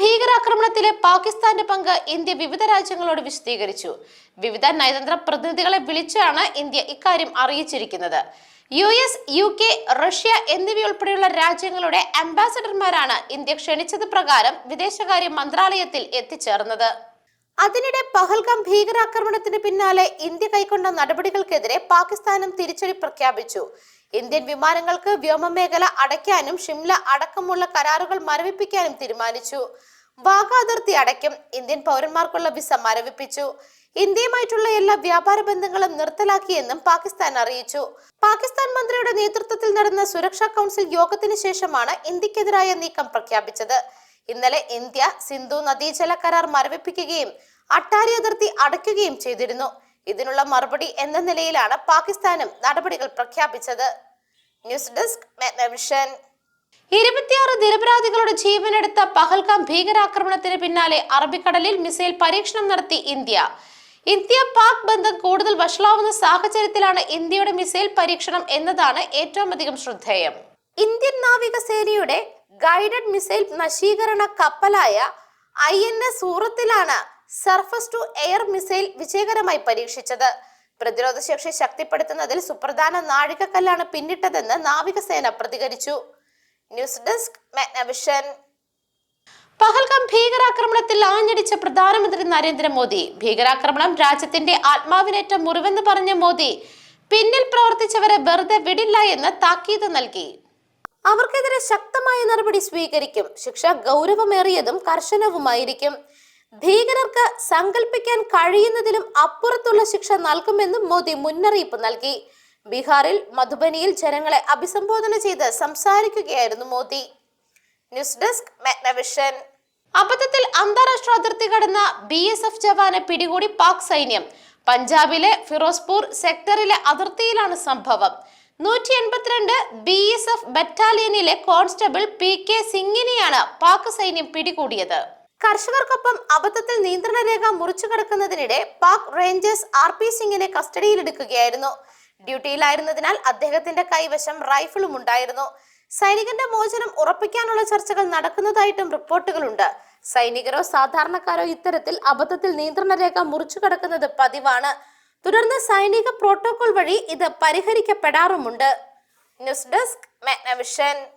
ഭീകരാക്രമണത്തിലെ പാകിസ്ഥാന്റെ പങ്ക് ഇന്ത്യ വിവിധ രാജ്യങ്ങളോട് വിശദീകരിച്ചു. വിവിധ നയതന്ത്ര പ്രതിനിധികളെ വിളിച്ചാണ് ഇന്ത്യ ഇക്കാര്യം അറിയിച്ചിരിക്കുന്നത്. U S U K Russia എന്നിവയുൾപ്പെടെയുള്ള രാജ്യങ്ങളുടെ അംബാസഡർമാരാണ് ഇന്ത്യ ക്ഷണിച്ചത് പ്രകാരം വിദേശകാര്യ മന്ത്രാലയത്തിൽ എത്തിച്ചേർന്നത്. അതിനിടെ പഹൽഗാം ഭീകരാക്രമണത്തിന് പിന്നാലെ ഇന്ത്യ കൈക്കൊണ്ട നടപടികൾക്കെതിരെ പാകിസ്ഥാനും തിരിച്ചടി പ്രഖ്യാപിച്ചു. ഇന്ത്യൻ വിമാനങ്ങൾക്ക് വ്യോമമേഖല അടയ്ക്കാനും ഷിംല അടക്കമുള്ള കരാറുകൾ മരവിപ്പിക്കാനും തീരുമാനിച്ചു. വാഗ അതിർത്തി അടയ്ക്കും. Indian പൗരന്മാർക്കുള്ള visa മരവിപ്പിച്ചു. ഇന്ത്യയുമായിട്ടുള്ള എല്ലാ വ്യാപാര ബന്ധങ്ങളും നിർത്തലാക്കിയെന്നും പാകിസ്ഥാൻ അറിയിച്ചു. പാകിസ്ഥാൻ മന്ത്രിയുടെ നേതൃത്വത്തിൽ നടന്ന സുരക്ഷാ കൗൺസിൽ യോഗത്തിന് ശേഷമാണ് ഇന്ത്യക്കെതിരായ നീക്കം പ്രഖ്യാപിച്ചത്. ഇന്നലെ ഇന്ത്യ സിന്ധു നദീജല കരാർ മരവിപ്പിക്കുകയും അട്ടാരി അതിർത്തി അടയ്ക്കുകയും ചെയ്തിരുന്നു. ഇതിനുള്ള മറുപടി എന്ന നിലയിലാണ് പാകിസ്ഥാനും നടപടികൾ പ്രഖ്യാപിച്ചത്. ന്യൂസ് ഡെസ്ക് ഇരുപത്തിയാറ് നിരപരാധികളുടെ ജീവനെടുത്ത പഹൽഗാം ഭീകരാക്രമണത്തിന് പിന്നാലെ അറബിക്കടലിൽ മിസൈൽ പരീക്ഷണം നടത്തി ഇന്ത്യ. ഇന്ത്യ പാക് ബന്ധം കൂടുതൽ വഷളാവുന്ന സാഹചര്യത്തിലാണ് ഇന്ത്യയുടെ മിസൈൽ പരീക്ഷണം എന്നതാണ് ഏറ്റവും അധികം ശ്രദ്ധേയം. ഇന്ത്യൻ നാവികസേനയുടെ ഗൈഡഡ് മിസൈൽ നശീകരണ കപ്പലായ ഐ എൻ എസ് സൂറത്തിലാണ് സർഫസ് ടു എയർ മിസൈൽ വിജയകരമായി പരീക്ഷിച്ചത്. പ്രതിരോധ ശേഷി ശക്തിപ്പെടുത്തുന്നതിൽ സുപ്രധാന നാഴികക്കല്ലാണ് പിന്നിട്ടതെന്ന് നാവികസേന പ്രതികരിച്ചു. News desk Magnavision. പഹൽഗാം ഭീകരാക്രമണത്തിൽ ആഞ്ഞടിച്ച പ്രധാനമന്ത്രി നരേന്ദ്രമോദി. ഭീകരാക്രമണം രാജ്യത്തിന്റെ ആത്മാവിനേറ്റ മുറിവെന്ന് പറഞ്ഞ മോദി പിന്നിൽ പ്രവർത്തിച്ചവരെ വെറുതെ വിടില്ല എന്ന് താക്കീത് നൽകി. അവർക്കെതിരെ ശക്തമായ നടപടി സ്വീകരിക്കും. ശിക്ഷ ഗൗരവമേറിയതും കർശനവുമായിരിക്കും. ഭീകരർക്ക് സങ്കല്പിക്കാൻ കഴിയുന്നതിലും അപ്പുറത്തുള്ള ശിക്ഷ നൽകുമെന്നും മോദി മുന്നറിയിപ്പ് നൽകി. ബീഹാറിൽ മധുബനിയിൽ ജനങ്ങളെ അഭിസംബോധന ചെയ്ത് സംസാരിക്കുകയായിരുന്നു മോദി. ന്യൂസ് ഡെസ്ക് മെഗ്നവിഷൻ അബദ്ധത്തിൽ അന്താരാഷ്ട്ര അതിർത്തി കടന്ന ബി എസ് എഫ് ജവാനെ പിടികൂടി പാക് സൈന്യം. പഞ്ചാബിലെ ഫിറോസ്പൂർ സെക്ടറിലെ അതിർത്തിയിലാണ് സംഭവം. നൂറ്റി എൺപത്തിരണ്ട് ബി എസ് എഫ് ബറ്റാലിയനിലെ കോൺസ്റ്റബിൾ പി കെ സിംഗിനെയാണ് പാക് സൈന്യം പിടികൂടിയത്. കർഷകർക്കൊപ്പം അബദ്ധത്തിൽ നിയന്ത്രണ രേഖ മുറിച്ചു കടക്കുന്നതിനിടെ പാക് റേഞ്ചേഴ്സ് ആർ പി സിംഗിനെ കസ്റ്റഡിയിലെടുക്കുകയായിരുന്നു. ഡ്യൂട്ടിയിലായിരുന്നതിനാൽ അദ്ദേഹത്തിന്റെ കൈവശം റൈഫിളും ഉണ്ടായിരുന്നു. സൈനികന്റെ മോചനം ഉറപ്പിക്കാനുള്ള ചർച്ചകൾ നടക്കുന്നതായിട്ടും റിപ്പോർട്ടുകളുണ്ട്. സൈനികരോ സാധാരണക്കാരോ ഇത്തരത്തിൽ അബദ്ധത്തിൽ നിയന്ത്രണ രേഖ മുറിച്ചു കടക്കുന്നത് പതിവാണ്. തുടർന്ന് സൈനിക പ്രോട്ടോകോൾ വഴി ഇത് പരിഹരിക്കപ്പെടാറുമുണ്ട്. News desk Magnavision.